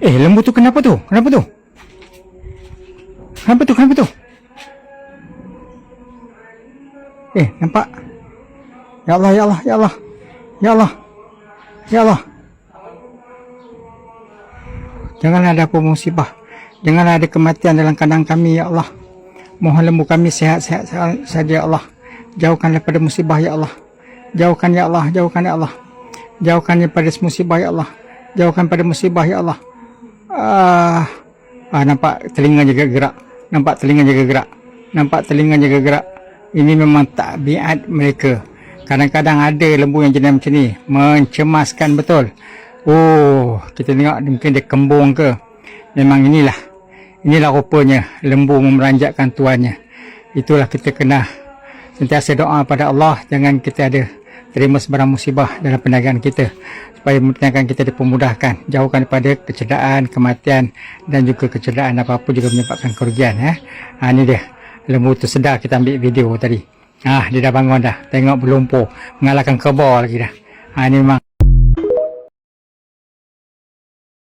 Eh, lembu tu kenapa tu? Kenapa tu? Kenapa tu? Kenapa tu? Eh, nampak? Ya Allah, ya Allah, ya Allah. Ya Allah. Ya Allah. Janganlah ada apa musibah. Janganlah ada kematian dalam kandang kami, ya Allah. Mohon lembu kami sehat-sehat saja, ya Allah. Jauhkan daripada musibah, ya Allah. Jauhkan, ya Allah. Jauhkan, ya Allah. Jauhkan daripada musibah, ya Allah. Jauhkan pada musibah, ya Allah. Ah, ah nampak telinga jaga gerak. Nampak telinga jaga gerak. Nampak telinga jaga gerak. Ini memang tabiat mereka. Kadang-kadang ada lembu yang jenis macam ni. Mencemaskan betul. Oh, kita tengok mungkin dia kembung ke. Memang inilah. Inilah rupanya lembu memeranjatkan tuannya. Itulah kita kena sentiasa doa pada Allah. Jangan kita ada terima sebarang musibah dalam perniagaan kita. Supaya perniagaan kita dipermudahkan. Jauhkan daripada kecederaan, kematian dan juga kecederaan apa-apa juga menyebabkan kerugian. Eh. Ha, ini dia. Lembu tu sedar kita ambil video tadi. Ah, dia dah bangun dah. Tengok berlumpur. Mengalahkan kebal lagi dah. Ha, ini memang